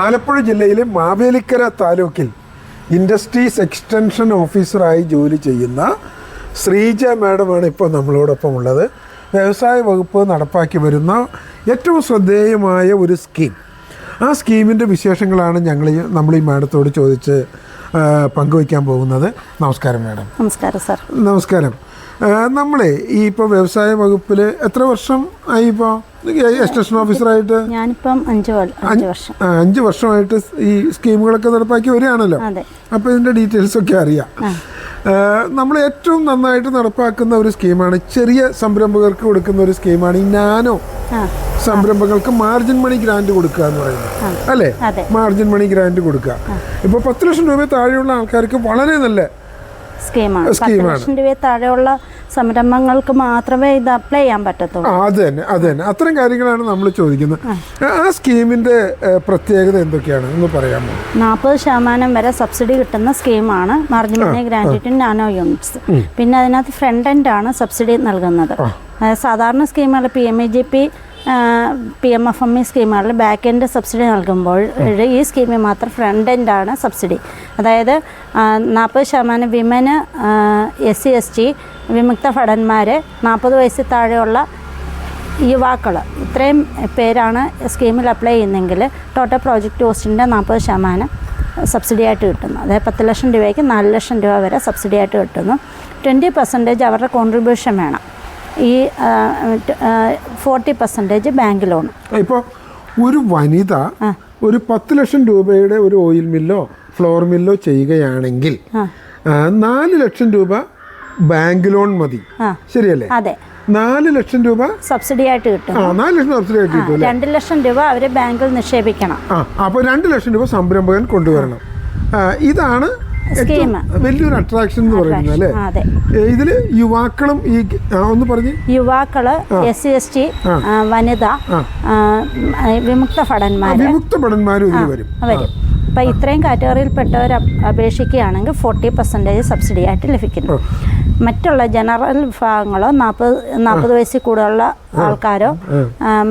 ആലപ്പുഴ ജില്ലയിലെ മാവേലിക്കര താലൂക്കിൽ industries extension ഓഫീസറായി ജോലി ചെയ്യുന്ന ശ്രീജ മാഡമാണ് ഇപ്പോൾ നമ്മളോടൊപ്പം ഉള്ളത്. വ്യവസായ വകുപ്പ് നടപ്പാക്കി വരുന്ന ഏറ്റവും ശ്രദ്ധേയമായ ഒരു സ്കീം. ആ സ്കീമിന്റെ വിശേഷങ്ങളാണ് ഞങ്ങൾ നമ്മൾ ഈ മാഡത്തോട് ചോദിച്ച് പങ്കുവയ്ക്കാൻ പോകുന്നത്. നമസ്കാരം മാഡം. നമസ്കാരം സാർ. നമസ്കാരം. നമ്മളെ ഈ ഇപ്പോൾ വ്യവസായ വകുപ്പിൽ എത്ര വർഷം ആയി ഇപ്പോൾ എക്സ്റ്റൻഷൻ ഓഫീസറായിട്ട്? ഞാനിപ്പം അഞ്ച് വർഷം. അഞ്ച് വർഷമായിട്ട് ഈ സ്കീമുകളൊക്കെ നടപ്പാക്കി വരികയാണല്ലോ. അതെ. അപ്പോൾ ഇതിന്റെ ഡീറ്റെയിൽസ് ഒക്കെ അറിയാം. നമ്മൾ ഏറ്റവും നന്നായിട്ട് നടപ്പാക്കുന്ന ഒരു സ്കീമാണ് ചെറിയ സംരംഭകർക്ക് കൊടുക്കുന്ന ഒരു സ്കീമാണ് ഈ നാനോ സംരംഭങ്ങൾക്ക് മാർജിൻ മണി ഗ്രാന്റ് കൊടുക്കുക എന്ന് പറയുന്നത്. അല്ലേ? മാർജിൻ മണി ഗ്രാന്റ് കൊടുക്കുക. ഇപ്പോൾ പത്ത് ലക്ഷം രൂപ താഴെയുള്ള ആൾക്കാർക്ക് വളരെ നല്ല സ്കീമാണ്. സ്കീമാണ്. താഴെയുള്ള സംരംഭങ്ങൾക്ക് മാത്രമേ ഇത് അപ്ലൈ ചെയ്യാൻ പറ്റത്തുള്ളൂ. അതെ തന്നെ അതെ തന്നെ. അത്തരം കാര്യങ്ങളാണ് നമ്മൾ ചോദിക്കുന്നത്. ആ. സ്കീമിന്റെ പ്രത്യേകത എന്തൊക്കെയാണ്? ഒന്ന് പറയാമോ? നാൽപ്പത് ശതമാനം വരെ സബ്സിഡി കിട്ടുന്ന സ്കീമാണ് മാർജിൻ മണി ഗ്രാൻഡിറ്റി നാനോ യൂണിറ്റ്സ്. പിന്നെ അതിനകത്ത് ഫ്രണ്ട് എൻഡ് ആണ് സബ്സിഡി നൽകുന്നത്. സാധാരണ സ്കീമുകൾ P M E G P P M F M E സ്കീമുകളിൽ back end subsidy നൽകുമ്പോൾ ഈ സ്കീമിൽ മാത്രം ഫ്രണ്ട് എൻഡാണ് സബ്സിഡി അതായത് നാൽപ്പത് ശതമാനം women S C S T വിമുക്ത ഭടന്മാർ നാൽപ്പത് വയസ്സിൽ താഴെയുള്ള യുവാക്കൾ ഇത്രയും പേരാണ് സ്കീമിൽ അപ്ലൈ ചെയ്യുന്നതെങ്കിൽ ടോട്ടൽ പ്രോജക്റ്റ് കോസ്റ്റിന്റെ നാൽപ്പത് ശതമാനം സബ്സിഡി ആയിട്ട് കിട്ടുന്നു. അതായത് പത്ത് ലക്ഷം രൂപയ്ക്ക് നാല് ലക്ഷം രൂപ വരെ സബ്സിഡി ആയിട്ട് കിട്ടുന്നു. ട്വന്റി പെർസെന്റേജ് അവരുടെ കോൺട്രിബ്യൂഷൻ വേണം. ഈ ഫോർട്ടി പെർസെന്റേജ് ബാങ്ക് ലോൺ ഇപ്പോൾ ഒരു വനിത ഒരു പത്ത് ലക്ഷം രൂപയുടെ ഒരു ഓയിൽ മില്ലോ ഫ്ലോർ മില്ലോ ചെയ്യുകയാണെങ്കിൽ നാല് ലക്ഷം രൂപ ബാങ്ക് ലോൺ മതി. ശരിയല്ലേ? അതെ. നാല് ലക്ഷം രൂപ സബ്സിഡി ആയിട്ട് കിട്ടും. നാല് ലക്ഷം സബ്സിഡി ആയിട്ട് കിട്ടും രണ്ട് ലക്ഷം രൂപ അവർ ബാങ്കിൽ നിക്ഷേപിക്കണം. അപ്പൊ അപ്പോൾ രണ്ട് ലക്ഷം രൂപ സംരംഭകൻ കൊണ്ടുവരണം. ഇതാണ്. വലിയൊരു അട്രാക്ഷൻ എന്ന് പറയുന്നത് അല്ലേ? ഇതിൽ യുവാക്കളും ഈ ഒന്ന് പറഞ്ഞു. യുവാക്കൾ എസ് സി എസ് ടി വനിത വിമുക്ത ഭടന്മാർ വിമുക്ത ഭടന്മാരും ഇതിൽ വരും. വരും. അപ്പോൾ ഇത്രയും കാറ്റഗറിയിൽപ്പെട്ടവർ പെട്ടവർ അപേക്ഷിക്കുകയാണെങ്കിൽ ഫോർട്ടി പെർസെന്റേജ് സബ്സിഡി ആയിട്ട് ലഭിക്കുന്നു. മറ്റുള്ള ജനറൽ വിഭാഗങ്ങളോ നാൽപ്പത് നാൽപ്പത് വയസ്സിൽ കൂടുതലുള്ള ആൾക്കാരോ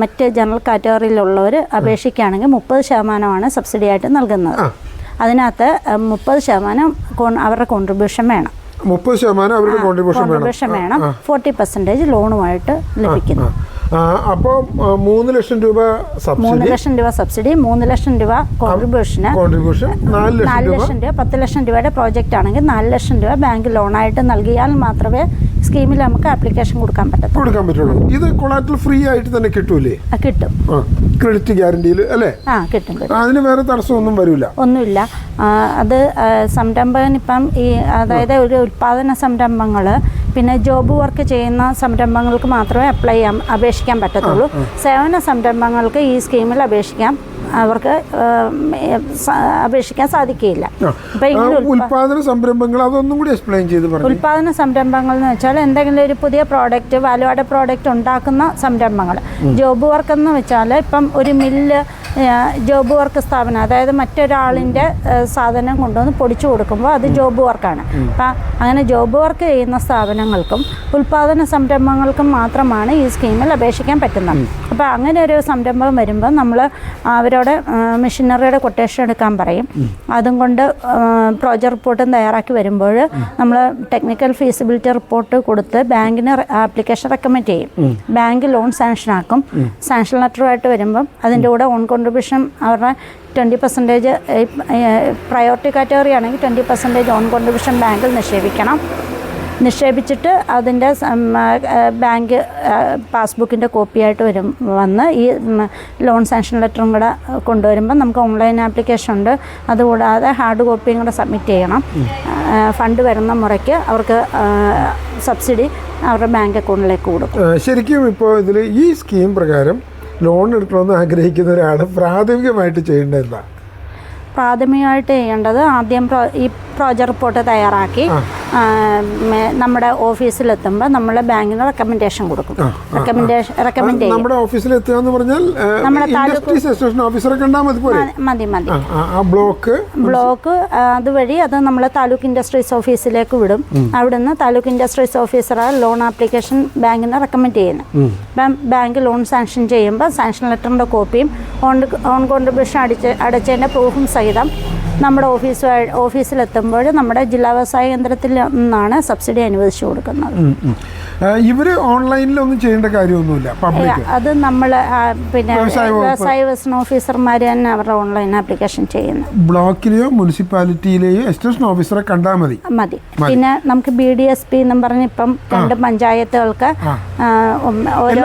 മറ്റ് ജനറൽ കാറ്റഗറിയിലുള്ളവർ അപേക്ഷിക്കുകയാണെങ്കിൽ മുപ്പത് ശതമാനമാണ് സബ്സിഡി ആയിട്ട് നൽകുന്നത്. അതിനകത്ത് മുപ്പത് ശതമാനം അവരുടെ കോൺട്രിബ്യൂഷൻ വേണം. മുപ്പത് ശതമാനം അവരുടെ കോൺട്രിബ്യൂഷൻ വേണം. കോൺട്രിബ്യൂഷൻ വേണം. ഫോർട്ടി പെർസെന്റേജ് ലോണുമായിട്ട് ലഭിക്കുന്നു. അപ്പോൾ മൂന്ന് ലക്ഷം രൂപ മൂന്ന് ലക്ഷം രൂപ സബ്സിഡി മൂന്ന് ലക്ഷം രൂപ കോൺട്രിബ്യൂഷന് കോൺട്രിബ്യൂഷൻ നാല് ലക്ഷം രൂപ. പത്ത് ലക്ഷം രൂപയുടെ പ്രോജക്റ്റ് ആണെങ്കിൽ നാല് ലക്ഷം രൂപ ബാങ്ക് ലോണായിട്ട് നൽകിയാൽ മാത്രമേ സ്കീമിൽ നമുക്ക് ആപ്ലിക്കേഷൻ കൊടുക്കാൻ പറ്റും കൊടുക്കാൻ പറ്റുള്ളൂ. ഇത് കൊളാറ്റൽ ഫ്രീ ആയിട്ട് തന്നെ കിട്ടൂലേ? കിട്ടും. ക്രെഡിറ്റ് ഗ്യാരണ്ടിയിൽ അല്ലേ? ആ കിട്ടും അതിന് വേറെ തടസ്സമൊന്നും വരില്ല ഒന്നുമില്ല. അത് ഇപ്പം ഈ അതായത് ഒരു ഉൽപാദന സംരംഭങ്ങൾ പിന്നെ ജോബ് വർക്ക് ചെയ്യുന്ന സംരംഭങ്ങൾക്ക് മാത്രമേ അപ്ലൈ ചെയ്യാൻ അപേക്ഷിക്കാൻ പറ്റത്തുള്ളൂ. സേവന സംരംഭങ്ങൾക്ക് ഈ സ്കീമിൽ അപേക്ഷിക്കാം. അവർക്ക് അപേക്ഷിക്കാൻ സാധിക്കുകയില്ല. ഉൽപാദന സംരംഭങ്ങൾ അതൊന്നും കൂടി എക്സ്പ്ലെയിൻ ചെയ്ത് ഉൽപാദന സംരംഭങ്ങൾ എന്ന് വെച്ചാൽ എന്തെങ്കിലും ഒരു പുതിയ പ്രോഡക്റ്റ് വാല്യൂ ആഡ് പ്രോഡക്റ്റ് ഉണ്ടാക്കുന്ന സംരംഭങ്ങൾ. ജോബ് വർക്ക് എന്ന് വെച്ചാൽ ഇപ്പം ഒരു മില്ല് ജോബ് വർക്ക് സ്ഥാപനം അതായത് മറ്റൊരാളിന്റെ സാധനം കൊണ്ടുവന്ന് പൊടിച്ചു കൊടുക്കുമ്പോൾ അത് ജോബ് വർക്കാണ്. അപ്പം അങ്ങനെ ജോബ് വർക്ക് ചെയ്യുന്ന സ്ഥാപനങ്ങൾക്കും ഉൽപ്പാദന സംരംഭങ്ങൾക്കും മാത്രമാണ് ഈ സ്കീമിൽ അപേക്ഷിക്കാൻ പറ്റുന്നത്. അപ്പോൾ അങ്ങനെ ഒരു സംരംഭം വരുമ്പോൾ നമ്മൾ അവരോട് മെഷീനറിയുടെ കൊട്ടേഷൻ എടുക്കാൻ പറയും. അതും കൊണ്ട് പ്രോജക്റ്റ് റിപ്പോർട്ടും തയ്യാറാക്കി വരുമ്പോൾ നമ്മൾ ടെക്നിക്കൽ ഫീസിബിലിറ്റി റിപ്പോർട്ട് കൊടുത്ത് ബാങ്കിന് ആപ്ലിക്കേഷൻ റെക്കമെൻഡ് ചെയ്യും. ബാങ്ക് ലോൺ സാങ്ഷൻ ആക്കും. സാങ്ഷൻ ലെറ്ററുമായിട്ട് വരുമ്പം അതിന്റെ കൂടെ ഓൺ കോൺട്രിബ്യൂഷൻ അവരുടെ ട്വന്റി പെർസെന്റേജ് പ്രയോറിറ്റി കാറ്റഗറി ആണെങ്കിൽ ട്വന്റി പെർസെന്റേജ് ഓൺ കോൺട്രിബ്യൂഷൻ ബാങ്കിൽ നിക്ഷേപിക്കണം. നിക്ഷേപിച്ചിട്ട് അതിന്റെ ബാങ്ക് പാസ്ബുക്കിന്റെ കോപ്പിയായിട്ട് വരും വന്ന് ഈ ലോൺ സാങ്ഷൻ ലെറ്ററും കൂടെ കൊണ്ടുവരുമ്പോൾ നമുക്ക് ഓൺലൈൻ ആപ്ലിക്കേഷൻ ഉണ്ട്. അതുകൂടാതെ ഹാർഡ് കോപ്പിയും കൂടെ സബ്മിറ്റ് ചെയ്യണം. ഫണ്ട് വരുന്ന മുറയ്ക്ക് അവർക്ക് സബ്സിഡി അവരുടെ ബാങ്ക് അക്കൗണ്ടിലേക്ക് കൊടുക്കും. ശരിക്കും ഇപ്പോൾ ഇതിൽ ഈ സ്കീം പ്രകാരം ലോൺ എടുക്കണമെന്ന് ആഗ്രഹിക്കുന്ന ഒരാൾ പ്രാഥമികമായിട്ട് ചെയ്യേണ്ടത് എന്താ പ്രാഥമികമായിട്ട് ചെയ്യേണ്ടത് ആദ്യം ഈ പ്രോജക്റ്റ് റിപ്പോർട്ട് തയ്യാറാക്കി നമ്മുടെ ഓഫീസിലെത്തുമ്പോൾ നമ്മൾ ബാങ്കിന് റെക്കമെൻഡേഷൻ കൊടുക്കും. റെക്കമെൻഡേഷൻ റെക്കമെൻഡ് ചെയ്യും. നമ്മുടെ ഓഫീസിൽ എത്തുക എന്ന് പറഞ്ഞാൽ നമ്മുടെ താലൂക്ക് ഇൻഡസ്ട്രീസ് ഓഫീസറെ കണ്ടാൽ മതി മതി ബ്ലോക്ക് ബ്ലോക്ക് അതുവഴി അത് നമ്മൾ താലൂക്ക് ഇൻഡസ്ട്രീസ് ഓഫീസിലേക്ക് വിടും. അവിടുന്ന് taluk industries officer loan application ബാങ്കിന് റെക്കമെൻഡ് ചെയ്യുന്നു. ബാങ്ക് ലോൺ സാങ്ഷൻ ചെയ്യുമ്പോൾ സാങ്ഷൻ ലെറ്ററിന്റെ കോപ്പിയും ഓൺ ഓൺ കോൺട്രിബ്യൂഷൻ അടിച്ച് അടച്ചതിന്റെ പ്രൂഫും സഹിതം നമ്മുടെ ഓഫീസ് ഓഫീസിലെത്തുമ്പോൾ നമ്മുടെ ജില്ലാ വ്യവസായ കേന്ദ്രത്തിൽ നിന്നാണ് സബ്സിഡി അനുവദിച്ചു കൊടുക്കുന്നത്. ഇവർ ഓൺലൈനിലൊന്നും ചെയ്യേണ്ട കാര്യമൊന്നുമില്ല അത് നമ്മൾ പിന്നെ വ്യവസായ. വികസന ഓഫീസർമാർ തന്നെ അവരുടെ ഓൺലൈൻ ആപ്ലിക്കേഷൻ ചെയ്യുന്നത്. ബ്ലോക്കിലെയോ മുനിസിപ്പാലിറ്റിയിലെയോ എക്സ്റ്റൻഷൻ ഓഫീസറെ കണ്ടാൽ മതി. മതി. പിന്നെ നമുക്ക് ബി ഡി എസ് പി എന്നും പറഞ്ഞ് ഇപ്പം രണ്ട് പഞ്ചായത്തുകൾക്ക് ഓരോ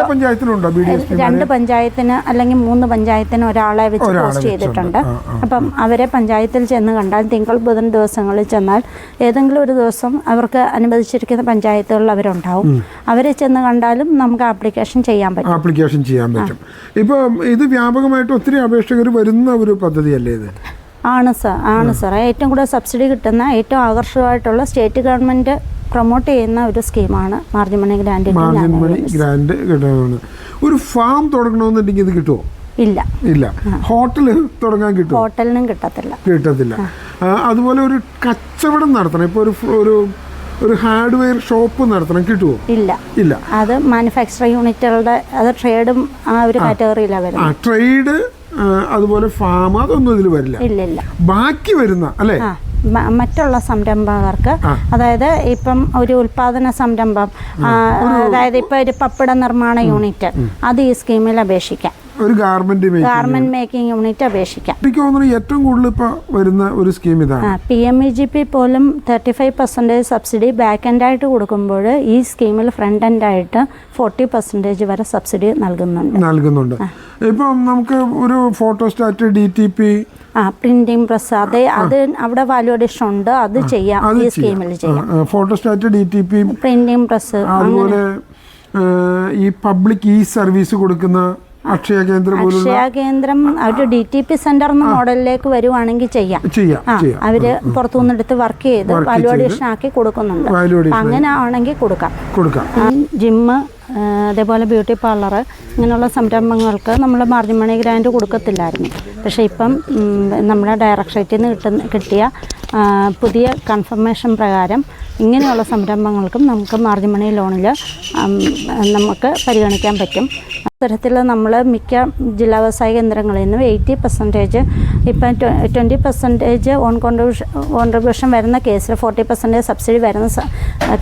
രണ്ട് പഞ്ചായത്തിന് അല്ലെങ്കിൽ മൂന്ന് പഞ്ചായത്തിന് ഒരാളെ വെച്ച് പോസ്റ്റ് ചെയ്തിട്ടുണ്ട്. അപ്പം അവരെ പഞ്ചായത്തിൽ ചെന്ന് കണ്ടാൽ തിങ്കൾ ബുധൻ ദിവസങ്ങളിൽ ചെന്നാൽ ഏതെങ്കിലും ഒരു ദിവസം അവർക്ക് അനുവദിച്ചിരിക്കുന്ന പഞ്ചായത്തുകളിൽ അവരുണ്ടാവും. അവരെ ചെന്ന് കണ്ടാലും നമുക്ക് ആപ്ലിക്കേഷൻ ചെയ്യാൻ പറ്റും. ആപ്ലിക്കേഷൻ ചെയ്യാൻ പറ്റും. ഇപ്പം ഇത് വ്യാപകമായിട്ട് ഒത്തിരി അപേക്ഷകർ വരുന്ന ഒരു പദ്ധതിയല്ലേ ഇത്? ആണ് സാർ ആണ് സാർ. ഏറ്റവും കൂടുതൽ സബ്സിഡി കിട്ടുന്ന ഏറ്റവും ആകർഷകമായിട്ടുള്ള സ്റ്റേറ്റ് ഗവൺമെന്റ് പ്രൊമോട്ട് ചെയ്യുന്ന ഒരു സ്കീമാണ് മാർജിൻ മണി ഗ്രാൻഡിന്റെ മാർജിൻ മണി ഗ്രാൻഡ് കിട്ടുന്നതാണ്. ഒരു ഫാം തുടങ്ങണമെന്നുണ്ടെങ്കിൽ ഇത് കിട്ടുമോ ഇല്ല. ഇല്ല. ഹോട്ടൽ തുടങ്ങാൻ കിട്ടും ഹോട്ടലിനും കിട്ടത്തില്ല. കിട്ടത്തില്ല. അതുപോലെ ഒരു കച്ചവടം നടത്തണം. ഇപ്പോൾ ഒരു ഒരു ഒരു ഹാർഡ്വെയർ ഷോപ്പ് നടത്തണം. കിട്ടുമോ ഇല്ല. ഇല്ല. അത് മാനുഫാക്ചറിങ് യൂണിറ്റുകളുടെ അത് ട്രേഡും ആ ഒരു കാറ്റഗറിയിലാണ് വരുന്നത്. ട്രേഡ് അതുപോലെ ഫാം അതൊന്നും ഇതിൽ വരില്ല. ഇല്ല ഇല്ല. ബാക്കി വരുന്ന അല്ലേ? മറ്റുള്ള സംരംഭകർക്ക് അതായത് ഇപ്പം ഒരു ഉൽപാദന സംരംഭം അതായത് ഇപ്പം ഒരു പപ്പട നിർമ്മാണ യൂണിറ്റ് അത് ഈ സ്കീമിൽ അപേക്ഷിക്കാം. ഒരു ഗാർമെന്റ് ഗാർമെന്റ് മേക്കിംഗ് യൂണിറ്റ് അപേക്ഷിക്കാം. എനിക്ക് തോന്നുന്നു ഏറ്റവും കൂടുതൽ ഇപ്പൊ വരുന്ന ഒരു സ്കീം ഇതാണ്. P M E G P പോലും thirty five percentage subsidy back എൻഡായിട്ട് കൊടുക്കുമ്പോൾ ഈ സ്കീമിൽ ഫ്രണ്ട് എൻഡായിട്ട് ഫോർട്ടി പെർസെന്റേജ് വരെ സബ്സിഡി നൽകുന്നുണ്ട്. നൽകുന്നുണ്ട്. ഇപ്പം നമുക്ക് ഒരു ഫോട്ടോസ്റ്റാറ്റ് ഡി ടി പി ആ പ്രിന്റിംഗ് പ്രസ് അത് അത് അവിടെ വാല്യൂ അഡീഷൻ ഉണ്ട് അത് ചെയ്യാം ഈ സ്കീമിൽ ചെയ്യാം. Photostat D T P printing press അതുപോലെ ഈ പബ്ലിക് ഈ സർവീസ് കൊടുക്കുന്ന അക്ഷയ കേന്ദ്രം അക്ഷയ കേന്ദ്രം ഒരു ഡി ടി പി സെന്റർ എന്ന മോഡലിലേക്ക് വരുവാണെങ്കിൽ ചെയ്യാം. അവർ പുറത്തുനിന്ന് എടുത്ത് വർക്ക് ചെയ്ത് അഡീഷൻ ആക്കി കൊടുക്കുന്നുണ്ട്. അങ്ങനെ ആണെങ്കിൽ കൊടുക്കാം. കൊടുക്കാം. ജിമ്മ് അതേപോലെ ബ്യൂട്ടി പാർലർ ഇങ്ങനെയുള്ള സംരംഭങ്ങൾക്ക് നമ്മൾ മാർജിൻ മണി ഗ്രാൻഡ് കൊടുക്കത്തില്ലായിരുന്നു. പക്ഷേ ഇപ്പം നമ്മുടെ ഡയറക്ടറേറ്റിൽ നിന്ന് കിട്ടുന്ന കിട്ടിയ പുതിയ കൺഫർമേഷൻ പ്രകാരം ഇങ്ങനെയുള്ള സംരംഭങ്ങൾക്കും നമുക്ക് മാർജിൻ മണി ലോണിൽ നമുക്ക് പരിഗണിക്കാൻ പറ്റും. അത്തരത്തിൽ നമ്മൾ മിക്ക ജില്ലാ വ്യവസായ കേന്ദ്രങ്ങളിൽ നിന്നും എയ്റ്റി പെർസെന്റേജ് ഇപ്പം twenty percentage own contribution contribution വരുന്ന കേസിൽ ഫോർട്ടി പെർസെന്റേജ് സബ്സിഡി വരുന്ന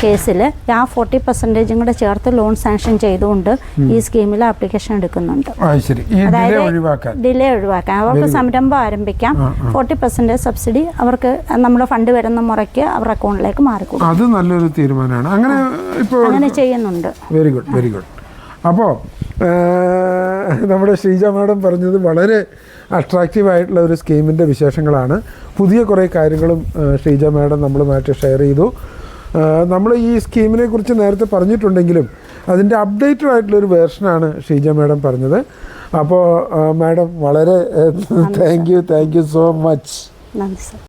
കേസിൽ ആ ഫോർട്ടി പെർസെന്റേജും കൂടെ ചേർത്ത് ലോൺ സാങ്ഷൻ ചെയ്തുകൊണ്ട് ഈ സ്കീമിൽ ആപ്ലിക്കേഷൻ എടുക്കുന്നുണ്ട്. അതായത് ഡിലേ ഒഴിവാക്കാൻ. ഒഴിവാക്കാം അവർക്ക് സംരംഭം ആരംഭിക്കാം. ഫോർട്ടി പെർസെന്റേജ് സബ്സിഡി അവർക്ക് നമ്മുടെ ഫണ്ട് വരുന്ന മുറയ്ക്ക് അവരുടെ അക്കൗണ്ടിലേക്ക് മാറിക്കൊടുക്കും. അത് നല്ലൊരു തീരുമാനമാണ്. അങ്ങനെ അങ്ങനെ ചെയ്യുന്നുണ്ട്. വെരി ഗുഡ് വെരി ഗുഡ് അപ്പോൾ നമ്മുടെ ശ്രീജ മാഡം പറഞ്ഞത് വളരെ അട്രാക്റ്റീവ് ആയിട്ടുള്ള ഒരു സ്കീമിന്റെ വിശേഷങ്ങളാണ്. പുതിയ കുറേ കാര്യങ്ങളും ശ്രീജ മാഡം നമ്മളുമായിട്ട് ഷെയർ ചെയ്തു. നമ്മൾ ഈ സ്കീമിനെ കുറിച്ച് നേരത്തെ പറഞ്ഞിട്ടുണ്ടെങ്കിലും അതിന്റെ അപ്ഡേറ്റഡ് ആയിട്ടുള്ളൊരു വേർഷനാണ് ഷീജ മാഡം പറഞ്ഞത്. അപ്പോൾ മാഡം വളരെ thank you thank you so much നന്ദി സർ